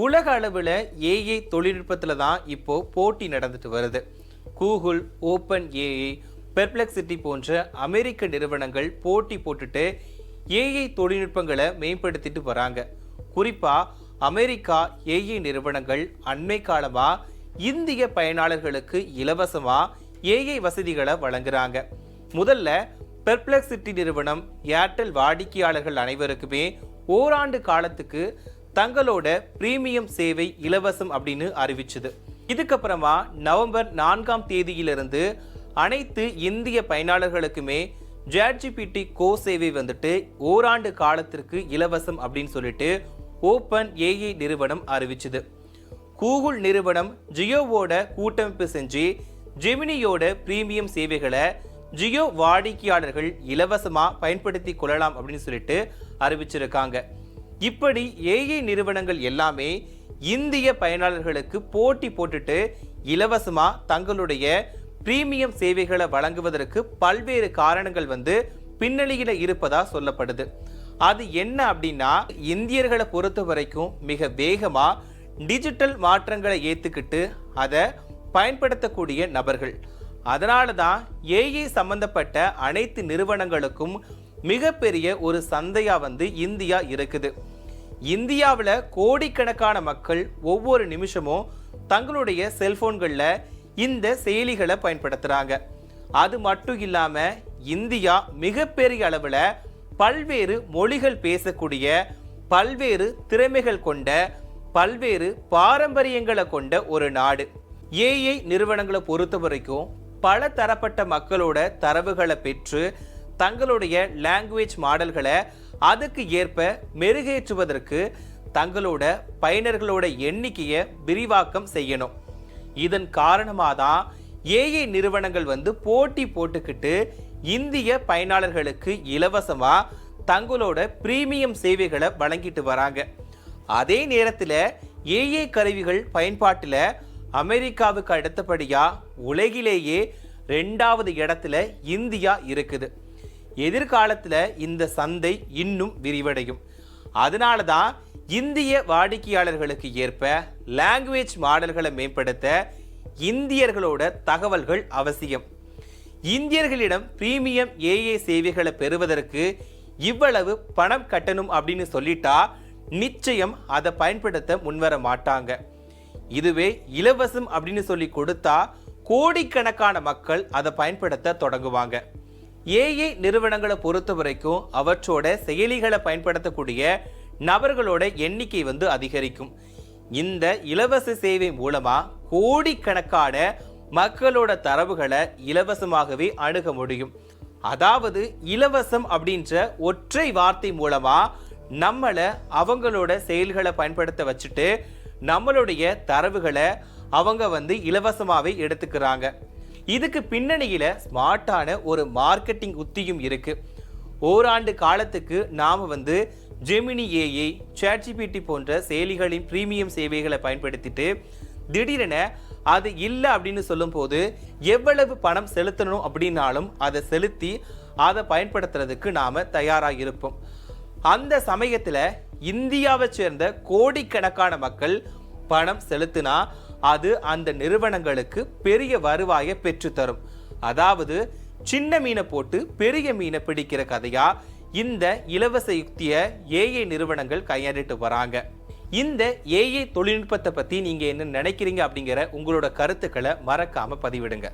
உலக அளவில் ஏஐ தொழில்நுட்பத்தில் தான் இப்போது போட்டி நடந்துட்டு வருது. கூகுள் ஓப்பன் ஏஐ பெர்ப்ளெக்சிட்டி போன்ற அமெரிக்க நிறுவனங்கள் போட்டி போட்டுட்டு ஏஐ தொழில்நுட்பங்களை மேம்படுத்திட்டு வராங்க. குறிப்பாக அமெரிக்கா ஏஐ நிறுவனங்கள் அண்மை காலமாக இந்திய பயனாளர்களுக்கு இலவசமாக ஏஐ வசதிகளை வழங்குறாங்க. முதல்ல பெர்ப்ளெக்சிட்டி நிறுவனம் ஏர்டெல் வாடிக்கையாளர்கள் அனைவருக்குமே ஓராண்டு காலத்துக்கு தங்களோட பிரீமியம் சேவை இலவசம் அப்படின்னு அறிவிச்சது. இதுக்கப்புறமா நவம்பர் நான்காம் தேதியிலிருந்து அனைத்து இந்திய பயனாளர்களுக்குமே ஜேட்ஜிபிடி கோ சேவை வந்துட்டு ஓராண்டு காலத்திற்கு இலவசம் அப்படின்னு சொல்லிட்டு ஓப்பன் ஏஐ நிறுவனம் அறிவிச்சது. கூகுள் நிறுவனம் ஜியோவோட கூட்டமைப்பு செஞ்சு ஜெமினியோட பிரீமியம் சேவைகளை ஜியோ வாடிக்கையாளர்கள் இலவசமாக பயன்படுத்தி கொள்ளலாம் அப்படின்னு சொல்லிட்டு அறிவிச்சிருக்காங்க. இப்படி ஏஐ நிறுவனங்கள் எல்லாமே இந்திய பயனாளர்களுக்கு போட்டி போட்டுட்டு இலவசமாக தங்களுடைய பிரீமியம் சேவைகளை வழங்குவதற்கு பல்வேறு காரணங்கள் வந்து பின்னணியில் இருப்பதா சொல்லப்படுது. அது என்ன அப்படின்னா இந்தியர்களை பொறுத்த வரைக்கும் மிக வேகமாக டிஜிட்டல் மாற்றங்களை ஏற்றுக்கிட்டு அதை பயன்படுத்தக்கூடிய நபர்கள். அதனால தான் ஏஐ சம்பந்தப்பட்ட அனைத்து நிறுவனங்களுக்கும் மிகப்பெரிய ஒரு சந்தையாக வந்து இந்தியா இருக்குது. இந்தியாவில் கோடிக்கணக்கான மக்கள் ஒவ்வொரு நிமிஷமும் தங்களுடைய செல்ஃபோன்களில் இந்த செயலிகளை பயன்படுத்துகிறாங்க அது மட்டும் இல்லாமல் இந்தியா மிகப்பெரிய அளவில் பல்வேறு மொழிகள் பேசக்கூடிய பல்வேறு திறமைகள் கொண்ட பல்வேறு பாரம்பரியங்களை கொண்ட ஒரு நாடு. ஏஐ நிறுவனங்களை பொறுத்த வரைக்கும் பல தரப்பட்ட மக்களோட தரவுகளை பெற்று தங்களுடைய லாங்குவேஜ் மாடல்களை அதுக்கு ஏற்ப மெருகேற்றுவதற்கு தங்களோட பயனர்களோட எண்ணிக்கையை விரிவாக்கம் செய்யணும். இதன் காரணமாக தான் ஏஐ நிறுவனங்கள் வந்து போட்டி போட்டுக்கிட்டு இந்திய பயனாளர்களுக்கு இலவசமாக தங்களோட பிரீமியம் சேவைகளை வழங்கிட்டு வராங்க. அதே நேரத்தில் ஏஏ கருவிகள் பயன்பாட்டில் அமெரிக்காவுக்கு அடுத்தபடியாக உலகிலேயே ரெண்டாவது இடத்துல இந்தியா இருக்குது. எதிர்காலத்தில் இந்த சந்தை இன்னும் விரிவடையும். அதனால தான் இந்திய வாடிக்கையாளர்களுக்கு ஏற்ப லாங்குவேஜ் மாடல்களை மேம்படுத்த இந்தியர்களோட தகவல்கள் அவசியம். இந்தியர்களிடம் பிரீமியம் ஏஏ சேவைகளை பெறுவதற்கு இவ்வளவு பணம் கட்டணும் அப்படின்னு சொல்லிட்டா நிச்சயம் அதை பயன்படுத்த முன்வர மாட்டாங்க. இதுவே இலவசம் அப்படின்னு சொல்லி கொடுத்தா கோடிக்கணக்கான மக்கள் அதை பயன்படுத்த தொடங்குவாங்க. ஏஐ நிறுவனங்களை பொறுத்த வரைக்கும் அவற்றோட செயலிகளை பயன்படுத்தக்கூடிய நபர்களோட எண்ணிக்கை வந்து அதிகரிக்கும். இந்த இலவச சேவை மூலமா கோடிக்கணக்கான மக்களோட தரவுகளை இலவசமாகவே அணுக முடியும். அதாவது இலவசம் அப்படின்ற ஒற்றை வார்த்தை மூலமா நம்மளை அவங்களோட செயல்களை பயன்படுத்த வச்சுட்டு நம்மளுடைய தரவுகளை அவங்க வந்து இலவசமாகவே எடுத்துக்கிறாங்க. இதுக்கு பின்னணியில் ஸ்மார்ட்டான ஒரு மார்க்கெட்டிங் உத்தியும் இருக்குது ஓராண்டு காலத்துக்கு நாம் வந்து ஜெமினி ஏஐ சேட்ஜிபிடி போன்ற செயலிகளின் ப்ரீமியம் சேவைகளை பயன்படுத்திட்டு திடீரென அது இல்லை அப்படின்னு சொல்லும்போது எவ்வளவு பணம் செலுத்தணும் அப்படின்னாலும் அதை செலுத்தி அதை பயன்படுத்துறதுக்கு நாம் தயாராக இருப்போம். அந்த சமயத்தில் இந்தியாவை சேர்ந்த கோடிக்கணக்கான மக்கள் பணம் செலுத்தினா அது அந்த நிறுவனங்களுக்கு பெரிய வருவாயை பெற்றுத்தரும். அதாவது சின்ன மீனை போட்டு பெரிய மீனை பிடிக்கிற கதையா இந்த இலவச யுக்தியை ஏஐ நிறுவனங்கள் கையாண்டிட்டு வராங்க. இந்த ஏஐ தொழில்நுட்பத்தை பற்றி நீங்கள் என்ன நினைக்கிறீங்க அப்படிங்கிற உங்களோட கருத்துக்களை மறக்காமல் பதிவிடுங்க.